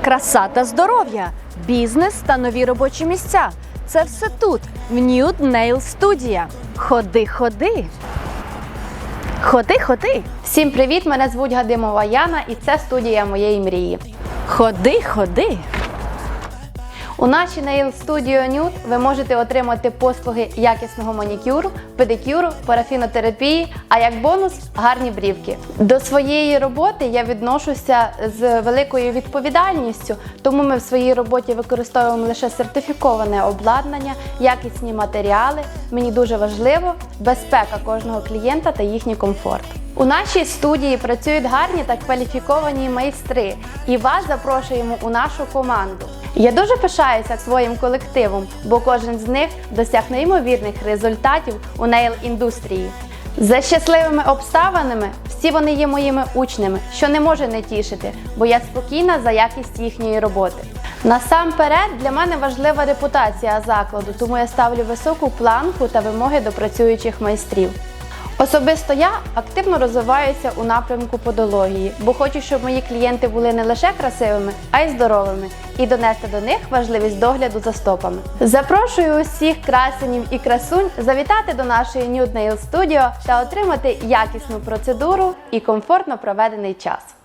Краса та здоров'я, бізнес та нові робочі місця. Це все тут, в Nude Nail Studio. Ходи, ходи. Ходи, ходи. Всім привіт! Мене звуть Гадимова Яна і це студія моєї мрії. Ходи, ходи. У нашій Nail Studio Nude ви можете отримати послуги якісного манікюру, педикюру, парафінотерапії, а як бонус гарні брівки. До своєї роботи я відношуся з великою відповідальністю, тому ми в своїй роботі використовуємо лише сертифіковане обладнання, якісні матеріали. Мені дуже важливо безпека кожного клієнта та їхній комфорт. У нашій студії працюють гарні та кваліфіковані майстри, і вас запрошуємо у нашу команду. Я дуже пишаюся своїм колективом, бо кожен з них досяг неймовірних результатів у нейл-індустрії. За щасливими обставинами всі вони є моїми учнями, що не може не тішити, бо я спокійна за якість їхньої роботи. Насамперед для мене важлива репутація закладу, тому я ставлю високу планку та вимоги до працюючих майстрів. Особисто я активно розвиваюся у напрямку подології, бо хочу, щоб мої клієнти були не лише красивими, а й здоровими, і донести до них важливість догляду за стопами. Запрошую усіх красенів і красунь завітати до нашої Nude Nail Studio та отримати якісну процедуру і комфортно проведений час.